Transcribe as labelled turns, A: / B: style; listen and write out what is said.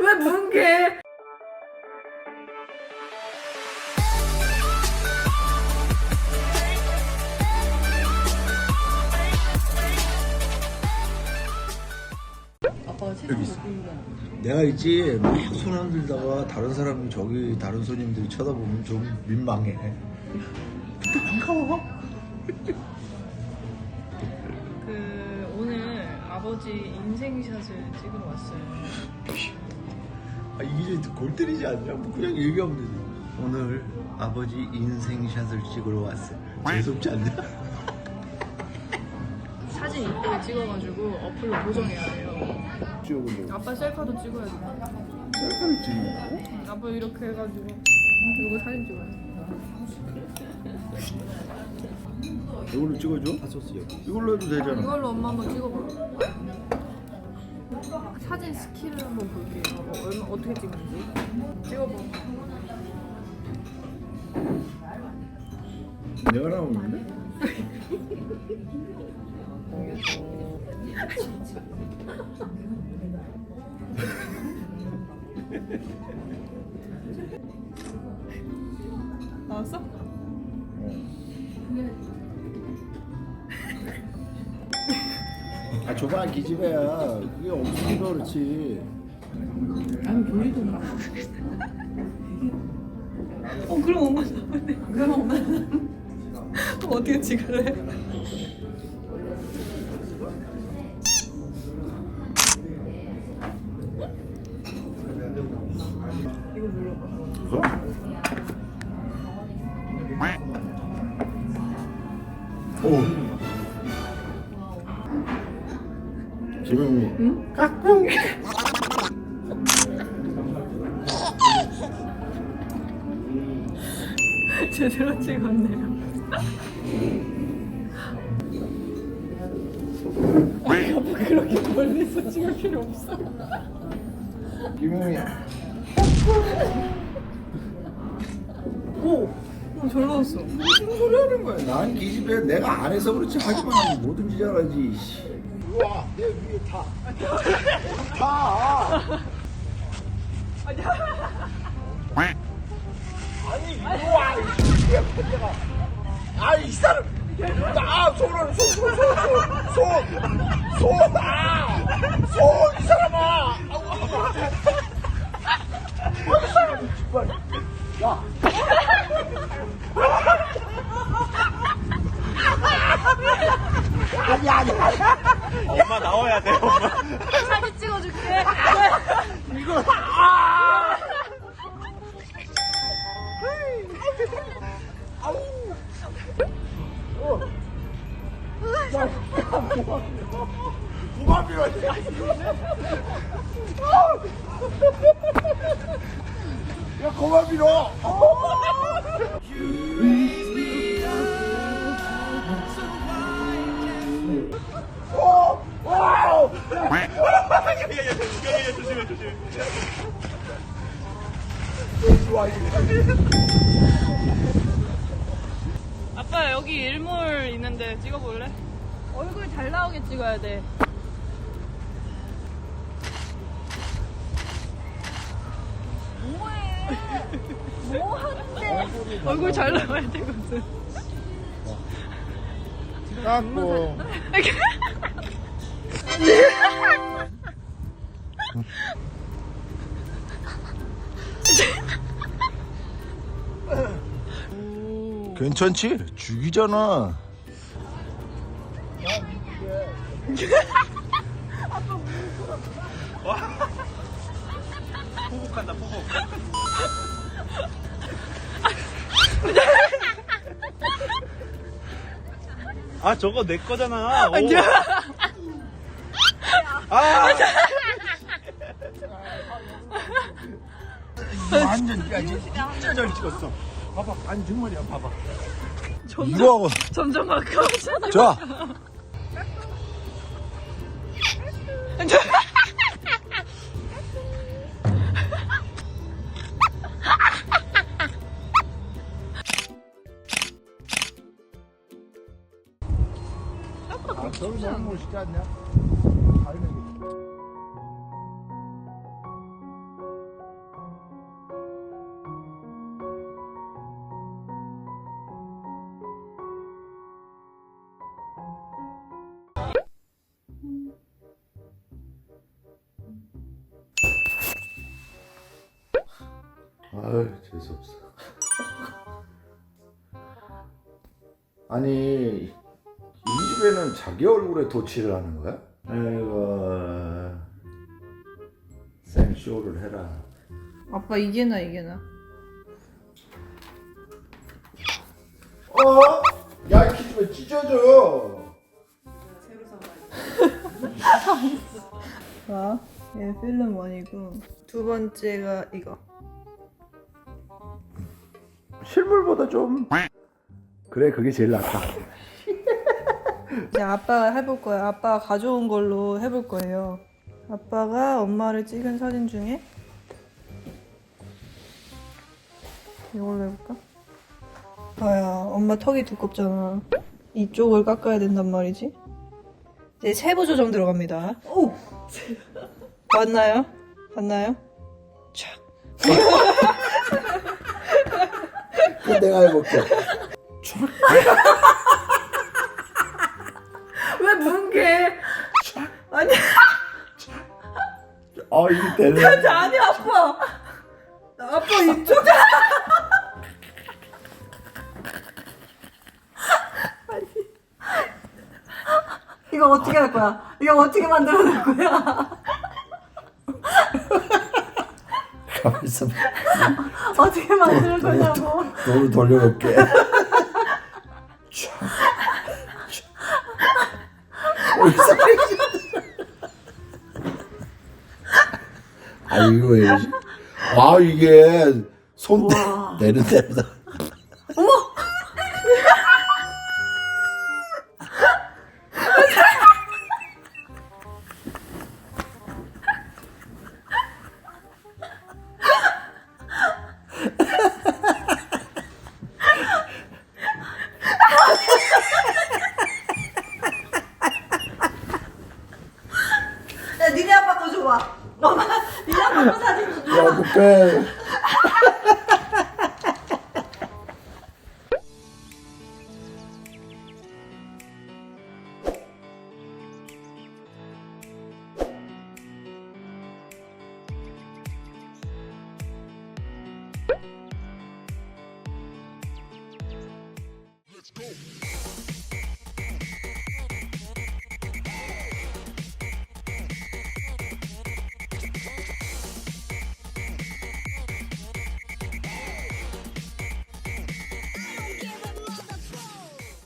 A: 왜 뭉개? 아빠가
B: 여기 있어. 내가 있지 막 손 흔들다가 다른 사람 저기 다른 손님들이 쳐다보면 좀 민망해. 반가워.
A: 아버지 인생샷을 찍으러 왔어요.
B: 아, 이게 골 때리지 않냐? 뭐 그냥 얘기하면 되지. 오늘 아버지 인생샷을 찍으러 왔어. 재수없지 않냐?
A: 사진 이쁘게 찍어가지고 어플로 보정해야 돼요.
B: 찍어보려고.
A: 아빠 셀카도 찍어야 돼.
B: 셀카를 찍는다고?
A: 아빠 이렇게 해가지고 이거 사진 찍어야 돼.
B: 이걸로 찍어줘? 이걸로 해도 되잖아.
A: 이걸로 엄마 한번 찍어봐. 사진 스킬을 한번 볼게요. 어, 얼마 어떻게 찍는지 찍어봐.
B: 내가 나오는데?
A: 나왔어?
B: 아 줘봐 기집애야 그게 없으니까 그렇지
A: 아니 돌리도 마. 어 그럼 엄마 나오네. 그럼 엄마 어, 어떻게 찍을래? 이거 눌러봐.
B: 오 지명이
A: 제대로 찍었네요. 아니, 아빠 그렇게 멀리서 찍을 필요 없어.
B: 지명이
A: 오, 어, 잘 나왔어.
B: 무슨 소리 하는 거야 난 기집애 내가 안 해서 그렇지 하지만 뭐든지 잘하지 씨. 우와 내 위에 타 타. 아니 이리 와 아이 사람 아 손을 손손손손아손이 사람아
C: 엄마 조심해 조심해
A: 아빠 여기 일몰 있는데 찍어볼래? 얼굴 잘 나오게 찍어야 돼. 뭐 하는데? 얼굴 잘 나와야 되거든.
B: 갖고 괜찮지? 죽이잖아.
C: 포복한다 포복 아 저거 내 거잖아 오. 아
B: 완전 야 진짜 잘 찍었어. 봐봐, 아니 정말이야, 봐봐.
A: 점점,
B: 이거
A: 점점 가까워지잖아.
B: 자. 아, 겨울 너무 멋있지 않냐? 아유 재수없어. 아니 이 집에는 자기 얼굴에 도치를 하는 거야? 아이고 생쇼를 해라.
A: 아빠 이게 나 이게 나.
B: 어? 야 기집애 찢어져.
A: 자, 얘 필름 원이고 두 번째가 이거.
B: 실물보다 좀 그래 그게 제일 낫다.
A: 이제 아빠가 해볼 거예요. 아빠가 가져온 걸로 해볼 거예요. 아빠가 엄마를 찍은 사진 중에 이걸로 해볼까? 아야, 엄마 턱이 두껍잖아. 이쪽을 깎아야 된단 말이지. 이제 세부 조정 들어갑니다. 오! 맞나요? 맞나요? 촥.
B: 그 내가 해볼게. 어 이게 되네.
A: 아니 아빠. 아빠 이쪽. 이거 어떻게 할 거야? 이거 어떻게 만들어 낼 거야?
B: 가만 있어.
A: 어떻게 만들 거냐고.
B: 너를. 촥. 촥. 어디서 아 이러지? 아 이게 손 대- 내는 데다.
A: 야, 니 네